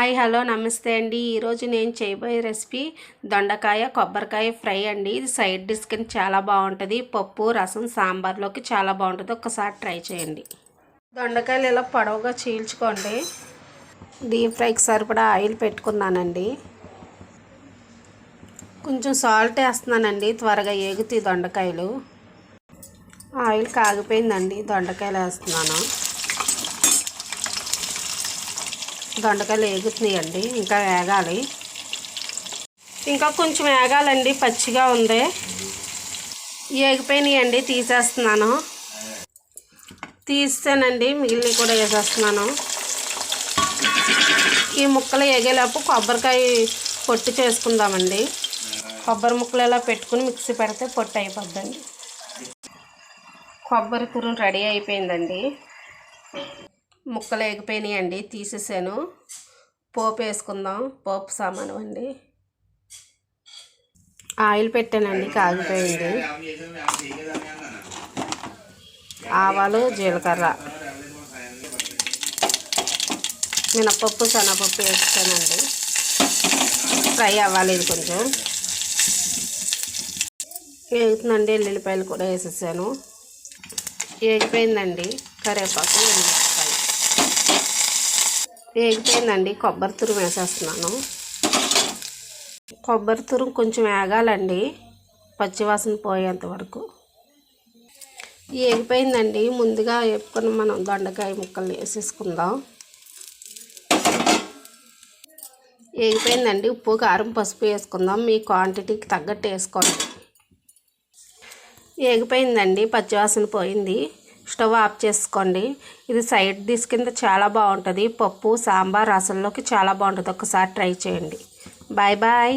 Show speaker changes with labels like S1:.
S1: Hi hello నమస్తే అండి. ఈరోజు నేను చేయబోయే రెసిపీ దొండకాయ కొబ్బరికాయ ఫ్రై అండి. ఇది సైడ్ డిష్ కింద చాలా బాగుంటుంది. పప్పు రసం సాంబార్లోకి చాలా బాగుంటుంది. ఒక్కసారి ట్రై చేయండి. దొండకాయలు ఇలా పొడవుగా చీల్చుకోండి. డీప్ ఫ్రైకి సరిపడా ఆయిల్ పెట్టుకున్నానండి. కొంచెం సాల్ట్ వేస్తున్నానండి. త్వరగా ఏగుతాయి దొండకాయలు. ఆయిల్ కాగిపోయిందండి. దొండకాయలు వేస్తున్నాను. దొండకాయలు వేగుతున్నాయండి ఇంకా వేగాలి. ఇంకా కొంచెం వేగాలండి పచ్చిగా ఉంది. వేగిపోయినాయండి తీసేస్తున్నాను. తీస్తానండి మిగిలినవి కూడా వేసేస్తున్నాను. ఈ ముక్కలు వేగేలోపు కొబ్బరికాయ పొట్టు చేసుకుందామండి. కొబ్బరి ముక్కలు ఇలా పెట్టుకుని మిక్సీ పెడితే పొట్టు అయిపోద్దండి. కొబ్బరి కూర రెడీ అయిపోయిందండి. ముక్కలు వేగిపోయినాయండి తీసేసాను. పోపు వేసుకుందాం పోపు సామాను అండి. ఆయిల్ పెట్టానండి కాగిపోయింది. ఆవాలు జీలకర్ర. మినపప్పు శనగపప్పు వేస్తానండి. ఫ్రై అవ్వాలి ఇది కొంచెం. వేగుతుందండి ఎల్లుల్లిపాయలు కూడా వేసేసాను. వేగిపోయిందండి కరివేపాకు ఎల్లుల్లిపాయలు వేగిపోయిందండి. కొబ్బరి తురుము వేసేస్తున్నాను. కొబ్బరి తురుము కొంచెం వేగాలండి. పచ్చివాసన పోయేంత వరకు. వేగిపోయిందండి. ముందుగా వేపుకొని మనం దొండకాయ ముక్కలు వేసేసుకుందాం. వేగిపోయిందండి. ఉప్పు కారం పసుపు వేసుకుందాం. మీ క్వాంటిటీకి తగ్గట్టు వేసుకోండి. వేగిపోయిందండి. పచ్చివాసన పోయింది. స్టవ్ ఆఫ్ చేసుకోండి. ఇది సైడ్ డిష్ కింద చాలా బాగుంటుంది. పప్పు సాంబార్ రసంలోకి చాలా బాగుంటుంది. ఒకసారి ట్రై చేయండి. Bye bye.